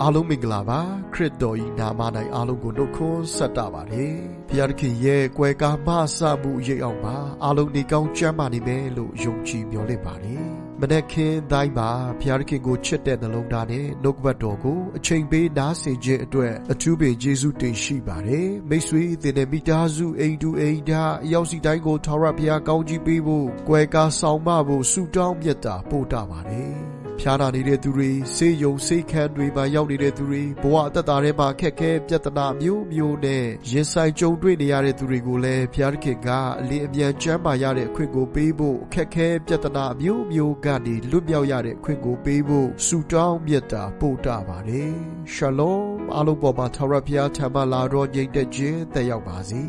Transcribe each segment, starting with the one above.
အားလုံးမင်္ဂလာပါခရစ်တော်ဤနာမ၌အားလုံးကိုနှုတ်ခွန်းဆက်တာပါတယ်ဘုရားသခင်ရဲ့ကွယ်ကားမဆမှုရိပ်အောင်ပါအားလုံးဒီကောင်းချမ်းပါနေမယ်လို့ယုံကြည်မျှော်လင့်ပါတယ်မနက်ခင်းတိုင်းမှာဘုရားသခင်ကိုချစ်တဲ့နှလုံးသားနဲ့နှုတ်ကပတ်တော်ကိုအချိန်ပေးနားဆင်ခြင်းအတွက်အထူးပင်ယေရှုတင်ရှိပါတယ်မိတ်ဆွေသင်တဲ့မိသားစုအိမ်တူအိမ်သားအရောက်စီတိုင်းကိုထာဝရဘုရားကောင်းကြီးပေးဖို့ကွယ်ကားဆောင်မဖို့ဆုတောင်းမြတ်တာပို့တာပါတယ် ဖျားနာနေတဲ့သူတွေဆေးရုံဆေးခန်းတွေမှာရောက်နေတဲ့သူတွေဘဝအသက်တာထဲမှာခက်ခဲပြဿနာမျိုးမျိုးနဲ့ရင်ဆိုင်ကြုံတွေ့နေရတဲ့သူတွေကိုလည်းဘုရားသခင်ကအလင်းအမြန်ချမ်းသာရတဲ့အခွင့်ကိုပေးဖို့ခက်ခဲပြဿနာမျိုးမျိုးကနေလွတ်မြောက်ရတဲ့အခွင့်ကိုပေးဖို့ဆုတောင်းမြတ်တာပို့တာပါတယ်ရှလောမ်အားလုံးပေါ်မှာထာဝရဘုရားထံမှလာတော့ညီတဲ့ခြင်းတက်ရောက်ပါစေ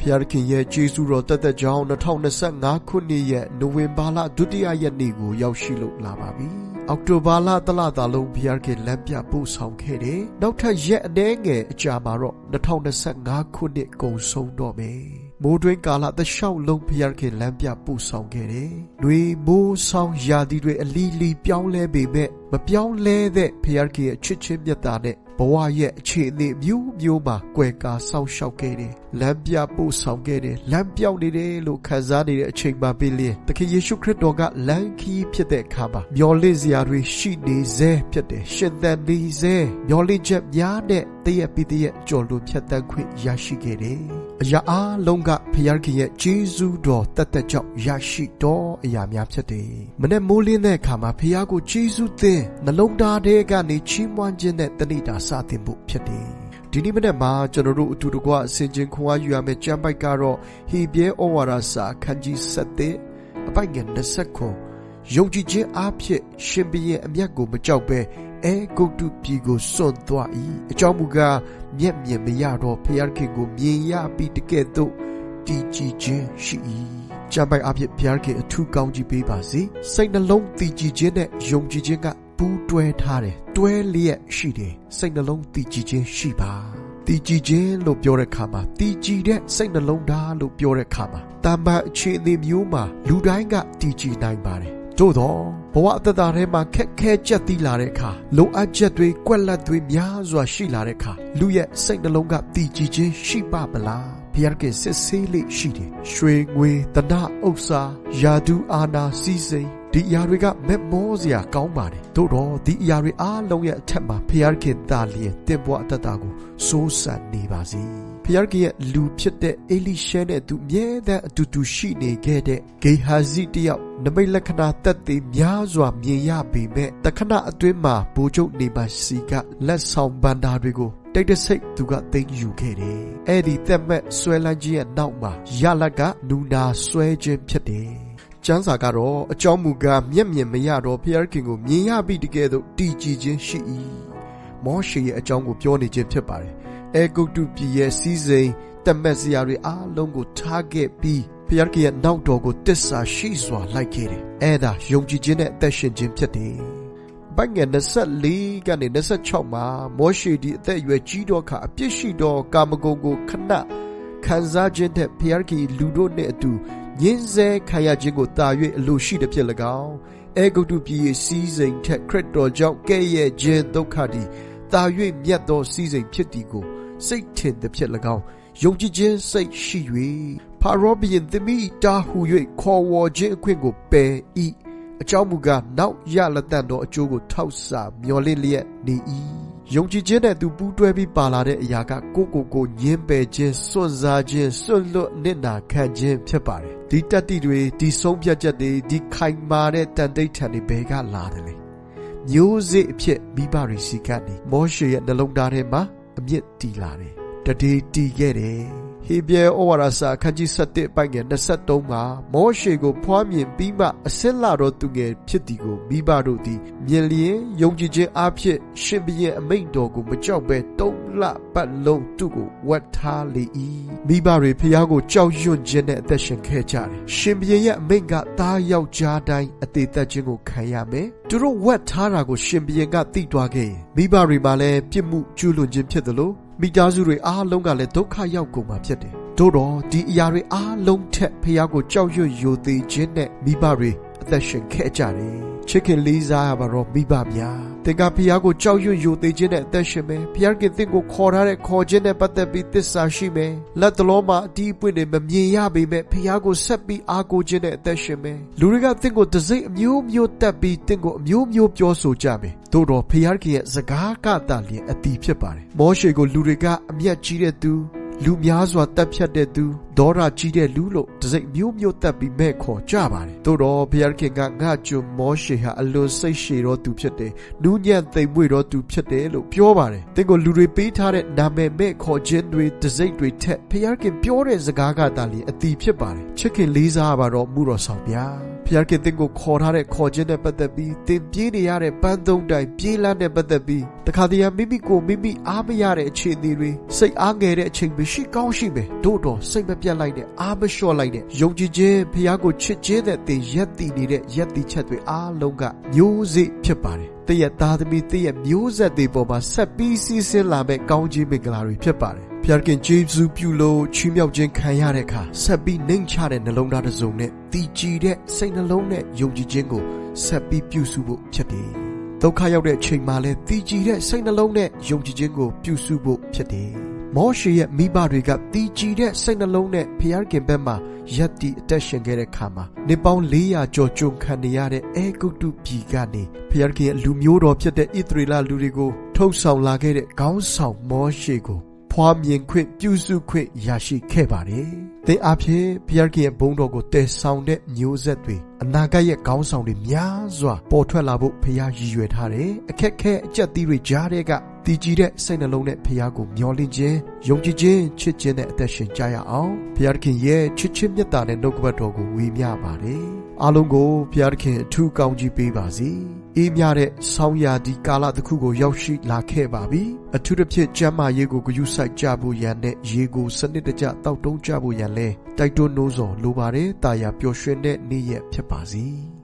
ဖျားခင်ရဲ့ကျေးဇူးတော်တက်တက်ကြောင်း2025ခုနှစ်ရဲ့နိုဝင်ဘာလဒုတိယရက်နေ့ကိုရောက်ရှိလို့လာပါပြီ။ အောက်တိုဘာလတလတာလုံးဖျားခင်လမ်းပြပို့ဆောင်ခဲ့တယ်။နောက်ထပ်ရက်အနည်းငယ်အကြာမှာတော့2025ခုနှစ်ကုန်ဆုံးတော့မယ်။မိုးတွင်းကာလသလျှောက်လုံးဖျားခင်လမ်းပြပို့ဆောင်ခဲ့တယ်။တွေမိုးဆောင်ရာသီတွေအလီလီပြောင်းလဲပေမဲ့မပြောင်းလဲတဲ့ဖျားခင်ရဲ့ချစ်ချင်းမြတ်တာနဲ့ ဘဝရဲ့အခြေအနေမျိုးမျိုးမှာကွယ်ကာဆောက်ရှောက်ခဲ့တယ်။လမ်းပြပို့ဆောင်ခဲ့တယ်။လမ်းပြောင်းနေတယ်လို့ခံစားနေတဲ့အချိန်မှာပြည်လျင်သခင်ယေရှုခရစ်တော်ကလမ်းခီးဖြစ်တဲ့အခါမှာမျော်လင့်စရာတွေရှိနေစေဖြစ်တယ်။ရှင်သန်နေစေမျော်လင့်ချက်များနဲ့တည့်ရပြီးတည့်ရကြော်လို့ဖြတ်တန်းခွင့်ရရှိခဲ့တယ်။အရာအားလုံးကဖခင်ခင်ရဲ့ဂျေဇူးတော်တတ်တတ်ကြောင့်ရရှိတော်အရာများဖြစ်တယ်။မနေ့မိုးလင်းတဲ့အခါမှာဖခင်ကိုဂျေဇူးသင်နှလုံးသားထဲကနေချီးမွမ်းခြင်းနဲ့တဏိတာစတင်ဖို့ဖြစ်တယ်။ဒီနေ့မနေ့မှာကျွန်တော်တို့အတူတကွအစဉ်ချင်းခွန်အားယူရမယ့်ကျမ်းပိုက်ကတော့ဟေဘရဲဩဝါဒစာခန်းကြီး7အပိုက်ငယ်29ယုံကြည်ခြင်းအားဖြင့်ရှင်ဘုရင်အမျက်ကိုမကြောက်ဘဲ အဲဂုတ်တုပြည်ကိုစွန့်သွား၏အကြောင်းမူကားမျက်မြင်မရတော့ဖျားခင်ကိုမြင်ရပြီးတကဲ့သို့တည်ကြည်ခြင်းရှိ၏ကျမ်းပိုက်အဖြစ်ဘုရားခင်အထူးကောင်းကြီးပေးပါစေစိတ်နှလုံးတည်ကြည်ခြင်းနဲ့ယုံကြည်ခြင်းကပူးတွဲထားတယ်တွဲလျက်ရှိတယ်စိတ်နှလုံးတည်ကြည်ခြင်းရှိပါတည်ကြည်ခြင်းလို့ပြောတဲ့အခါမှာတည်ကြည်တဲ့စိတ်နှလုံးသားလို့ပြောတဲ့အခါမှာတမ္ပန်အခြေအနေမျိုးမှာလူတိုင်းကတည်ကြည်နိုင်ပါတယ်တို့တော့ ဘဝအသက်တာထဲမှာခက်ခဲကြက်သီးလာတဲ့အခါလိုအပ်ချက်တွေကွက်လက်တွေများစွာရှိလာတဲ့အခါလူရဲ့စိတ်နှလုံးကတည်ကြည်ခြင်းရှိပါမလားဘုရားကစစ်ဆေးလေးရှိတယ်ရွှေငွေတဏဥစ္စာယာဒူအာနာစီစိန် ဒီအရာတွေကမက်မောစရာကောင်းပါတယ်တို့တော့ဒီအရာတွေအားလုံးရဲ့အထက်မှာဖျားခင်သားလျင်တင်ပွားအတ္တတာကိုစိုးစံနေပါစေဖျားခင်ရဲ့လူဖြစ်တဲ့အေလိရှဲနဲ့သူမြဲတဲ့အတူတူရှိနေခဲ့တဲ့ဂေဟာဇိတယောက်နမိတ်လက္ခဏာတက်သေးများစွာမြင်ရပေမဲ့တခဏအတွင်းမှာဘိုးချုပ်နေပါစီကလက်ဆောင်ဘန္တာတွေကိုတိတ်တဆိတ်သူကသိမ်းယူခဲ့တယ်။အဲ့ဒီသက်မဲ့ဆွဲလန်းခြင်းရဲ့နောက်မှာရလကနူနာဆွဲခြင်းဖြစ်တယ်။ ကျမ်းစာကတော့အကြောင်းမူကားမျက်မြင်မရတော့ဖျားခင်ကိုမြင်ရပြီးတကယ်တော့တည်ကြည်ခြင်းရှိ၏။မောရှေရဲ့အကြောင်းကိုပြောနေခြင်းဖြစ်ပါတယ်။အဲဂုတ်တုပြည်ရဲ့စီးစိမ်တက်မဲ့စရာတွေအားလုံးကိုထားခဲ့ပြီးဖျားခင်ရဲ့နောက်တော်ကိုတစ္ဆာရှိစွာလိုက်ခဲ့တယ်။အဲ့ဒါယုံကြည်ခြင်းနဲ့အသက်ရှင်ခြင်းဖြစ်တယ်။ဘိုင်ငယ်24ကနေ26မှာမောရှေဒီအသက်အရွယ်ကြီးတော့ခါအပြစ်ရှိတော့ကာမဂုဏ်ကိုခဏခံစားခြင်းတဲ့ဖျားခင်လူတို့နဲ့အတူ ညင်းဆဲခံရခြင်းကိုတာ၍အလိုရှိတဲ့ဖြစ်၎င်းအဲဂုတ်တုပြည်ရဲ့စီးစိမ်ထက်ခရစ်တော်ကြောင့်ကဲ့ရဲ့ခြင်းဒုက္ခသည်တာ၍မြတ်သောစီးစိမ်ဖြစ်သည်ကိုစိတ်ထင်တဲ့ဖြစ်၎င်းယုံကြည်ခြင်းစိတ်ရှိ၍ဖာရောဘီယင်သမီးတာဟူ၍ခေါ်ဝေါ်ခြင်းအခွင့်ကိုပယ်၏အကြောင်းမူကားနောက်ရလက်တန်သောအကျိုးကိုထောက်စာမျောလင့်လျက်နေ၏ ယုံကြည်ခြင်းနဲ့သူပူးတွဲပြီးပါလာတဲ့အရာကကိုကိုကိုညင်းပယ်ခြင်းစွန့်စားခြင်းစွန့်လွတ်နစ်နာခံခြင်းဖြစ်ပါတယ်ဒီတတ္တိတွေဒီဆုံးဖြတ်ချက်တွေဒီခိုင်မာတဲ့တန်တိတ်ထန်တွေဘယ်ကလာတယ်လဲမျိုးစေ့အဖြစ်မိဘတွေစီကနေမောရှေရဲ့နှလုံးသားထဲမှာအမြင့်တီလာတယ်တတိတီခဲ့တယ် ဟေဘဲဩဝါဒစာအခန်းကြီး7ပိုင်ငယ်23မှာမောရှေကိုဖွားမြင်ပြီးမှအစင်းလာတော်သူငယ်ဖြစ်သည်ကိုမိဘတို့သည်မြင်လျင်ယုံကြည်ခြင်းအဖြစ်ရှင်ဘုရင်အမိန့်တော်ကိုမကြောက်ဘဲတုံးလပတ်လုံးသူ့ကိုဝတ်ထားလေ၏မိဘတွေဖျားကိုကြောက်ရွံ့ခြင်းနဲ့အသက်ရှင်ခဲ့ကြတယ်ရှင်ဘုရင်ရဲ့အမိန့်ကသားယောက်ျားတိုင်းအသေးသက်ခြင်းကိုခံရမယ်သူတို့ဝတ်ထားတာကိုရှင်ဘုရင်ကသိသွားခဲ့ရင်မိဘတွေမှာလည်းပြစ်မှုကျူးလွန်ခြင်းဖြစ်သလို မိသားစုတွေအားလုံးကလည်းဒုက္ခရောက်ကုန်မှာဖြစ်တယ်။တို့တော့ဒီအရာတွေအားလုံးထက်ဖះကိုကြောက်ရွံ့ယိုသေးခြင်းနဲ့မိဘတွေအသက်ရှင်ခဲ့ကြတယ်။ ချစ်ခင်လေးစားရပါတော့မိဘများသင်ကဖျားကိုကြောက်ရွံ့ယိုသေးခြင်းနဲ့အသက်ရှင်မယ်ဖျားခင်သင်ကိုခေါ်ထားတဲ့ခေါ်ခြင်းနဲ့ပတ်သက်ပြီးသစ္စာရှိမယ်လက်တလုံးမှာအတီးအပွင့်တွေမမြင်ရပေမဲ့ဖျားကိုဆက်ပြီးအားကိုးခြင်းနဲ့အသက်ရှင်မယ်လူတွေကသင်ကိုတစိမ့်အမျိုးမျိုးတက်ပြီးသင်ကိုအမျိုးမျိုးပြောဆိုကြမယ်သို့တော့ဖျားခင်ရဲ့စကားကသာလျင်အတီးဖြစ်ပါတယ်မောရှေကိုလူတွေကအမျက်ကြီးတဲ့သူ လူများစွာတက်ဖြတ်တဲ့သူဒေါရကြီးတဲ့လူလို့တစိမ့်မျိုးမျိုးတက်ပြီးမဲ့ခေါ်ကြပါတယ်။သို့တော့ဘုရားခင်ကငါကျွမောရှေဟာအလွန်စိတ်ရှည်တော်သူဖြစ်တယ်။နူးညံ့သိမ်မွေ့တော်သူဖြစ်တယ်လို့ပြောပါတယ်။သင်ကိုလူတွေပေးထားတဲ့နာမည်မဲ့ခေါ်ခြင်းတွေတစိမ့်တွေထက်ဘုရားခင်ပြောတဲ့စကားကသာလျှင်အတီဖြစ်ပါတယ်။ချစ်ခင်လေးစားပါတော့မှုတော်ဆောင်ဗျာ။ ဘုရားခင်သင်ကိုခေါ်ထားတဲ့ခေါ်ခြင်းနဲ့ပတ်သက်ပြီးသင်ပြေးနေရတဲ့ပန်းသုံးတိုင်ပြေးလန်းနဲ့ပတ်သက်ပြီးတခါတည်းမိမိကိုမိမိအားမရတဲ့အခြေအနေတွေစိတ်အားငယ်တဲ့အချိန်မရှိကောင်းရှိမယ်တို့တော့စိတ်မပြတ်လိုက်တဲ့အားမလျှော့လိုက်တဲ့ယုံကြည်ခြင်းဘုရားကိုချစ်ခြင်းတဲ့သင်ရက်တည်နေတဲ့ရက်တည်ချက်တွေအားလုံးကမျိုးစေ့ဖြစ်ပါတယ်တည့်ရသားသမီးတည့်ရမျိုးဆက်တွေပေါ်မှာဆက်ပြီးစီးဆင်းလာမဲ့ကောင်းခြင်းမင်္ဂလာတွေဖြစ်ပါတယ် ဖျားခင်ဂျေဇူးပြုလို့ချီးမြှောက်ခြင်းခံရတဲ့အခါဆက်ပြီးနှိမ်ချတဲ့နှလုံးသားတစ်စုံနဲ့တည်ကြည်တဲ့စိတ်နှလုံးနဲ့ယုံကြည်ခြင်းကိုဆက်ပြီးပြုစုဖို့ဖြစ်တယ်ဒုက္ခရောက်တဲ့အချိန်မှာလဲတည်ကြည်တဲ့စိတ်နှလုံးနဲ့ယုံကြည်ခြင်းကိုပြုစုဖို့ဖြစ်တယ်မောရှေရဲ့မိဘတွေကတည်ကြည်တဲ့စိတ်နှလုံးနဲ့ဖျားခင်ဘက်မှာရက်တီအသက်ရှင်ခဲ့တဲ့ခါမှာနေပေါင်း400ကျော်ကျွန်ခံနေရတဲ့အဲဂုတ်တုပြည်ကနေဖျားခင်ရဲ့လူမျိုးတော်ဖြစ်တဲ့ဣသရေလလူတွေကိုထုတ်ဆောင်လာခဲ့တဲ့ခေါင်းဆောင်မောရှေကို ဖွားမြင်ခွင့်ပြုစုခွင့်ရရှိခဲ့ပါတယ်။သင်အဖြစ်ဘုရားခင်ရဲ့ဘုန်းတော်ကိုတည်ဆောင်တဲ့မျိုးဆက်တွေအနာဂတ်ရဲ့ခေါင်းဆောင်တွေများစွာပေါ်ထွက်လာဖို့ဘုရားရည်ရွယ်ထားတယ်။အခက်ခဲအကြက်သီးတွေကြားတဲ့ကတည်ကြည်တဲ့စိတ်နှလုံးနဲ့ဘုရားကိုမျှော်လင့်ခြင်းယုံကြည်ခြင်းချစ်ခြင်းနဲ့အသက်ရှင်ကြရအောင်။ဘုရားခင်ရဲ့ချစ်ချင်းမြတ်တာနဲ့နှုတ်ကပတ်တော်ကိုဝေမျှပါတယ်။အားလုံးကိုဘုရားခင်အထူးကောင်းကြီးပေးပါစေ။ အေးမြတဲ့ဆောင်းရာဒီကာလတစ်ခုကိုရောက်ရှိလာခဲ့ပါပြီအထူးသဖြင့်ကျမ်းမာရေးကိုဂရုစိုက်ကြဖို့ရန်နဲ့ရေကိုစနစ်တကျတောက်တုံးကြဖို့ရန်လဲတိုက်တွန်းနှိုးဆော်လိုပါတယ်တာယာပျော်ရွှင်တဲ့နေ့ရက်ဖြစ်ပါစေ။။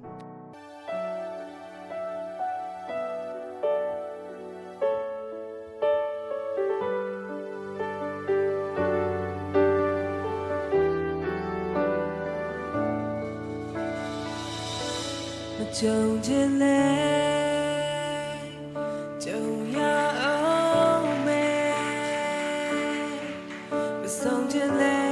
ကြုံချင်လဲကြုံရအောင်မယ်မဆုံးချင်လဲ